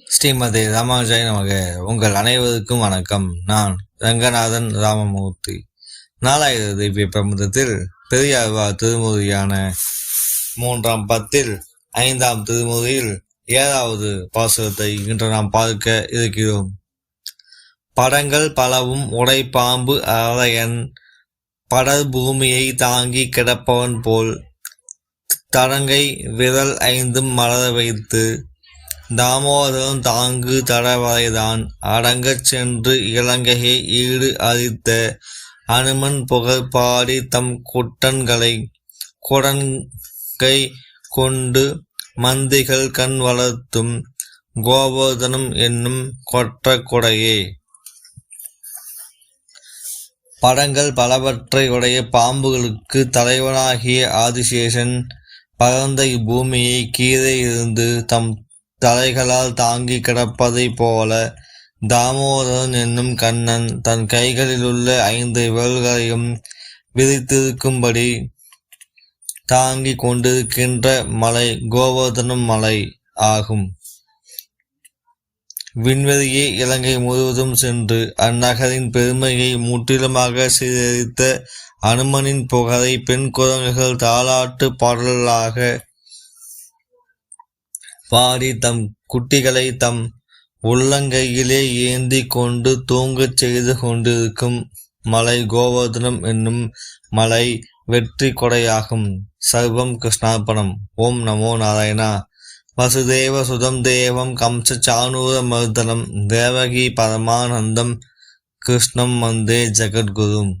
ஸ்ரீமதி ராமானுஜாய் நமக. உங்கள் அனைவருக்கும் வணக்கம். நான் ரங்கநாதன் ராமமூர்த்தி. நாலாயிரம் திவ்ய பிரபந்தத்தில் பெரியார்வா திருமுறையான மூன்றாம் பத்தில் ஐந்தாம் திருமுறையில் ஏழாவது பாசுரத்தை இன்று நாம் பார்க்க இருக்கிறோம். படங்கள் பலவும் உடைப்பாம்பு அரையன் படர் பூமியை தாங்கி கிடப்பவன் போல் தடங்கை விரல் ஐந்தும் மலர வைத்து தாமோதரம் தாங்கு தடவரைதான் அடங்கச் சென்று இலங்கையை ஈடு அளித்த அனுமன் புகழ்பாடி தம் குட்டன்களை குடங்கை கொண்டு மந்திகள் கண் வளர்த்தும் கோவர்தனம் என்னும் கொற்ற குடையே. படங்கள் பலவற்றை உடைய பாம்புகளுக்கு தலைவனாகிய ஆதிசேஷன் பரந்த இப்பூமியை கீழே இருந்து தம் தலைகளால் தாங்கி கிடப்பதைப் போல தாமோதரன் என்னும் கண்ணன் தன் கைகளிலுள்ள ஐந்து விரல்களையும் விரித்திருக்கும்படி தாங்கி கொண்டிருக்கின்ற மலை கோவர்தனம் மலை ஆகும். விண்வெளியே இலங்கை முழுவதும் சென்று அந்நகரின் பெருமையை முற்றிலுமாக சீரழித்த அனுமனின் புகழை பெண் குரங்குகள் தாளாட்டு பாடலாக பாடி தம் குட்டிகளை தம் உள்ளங்கையிலே ஏந்தி கொண்டு தூங்கச் செய்து கொண்டிருக்கும் மலை கோவர்தனம் என்னும் மலை வெற்றி கொடையாகும். சர்வம் கிருஷ்ணார்ப்பணம் ஓம் நமோ நாராயணா. வசுதேவ சுதம் தேவம் கம்ச சானூர மர்தனம். தேவகி பரமானந்தம் கிருஷ்ணம் வந்தே ஜெகத்குரும்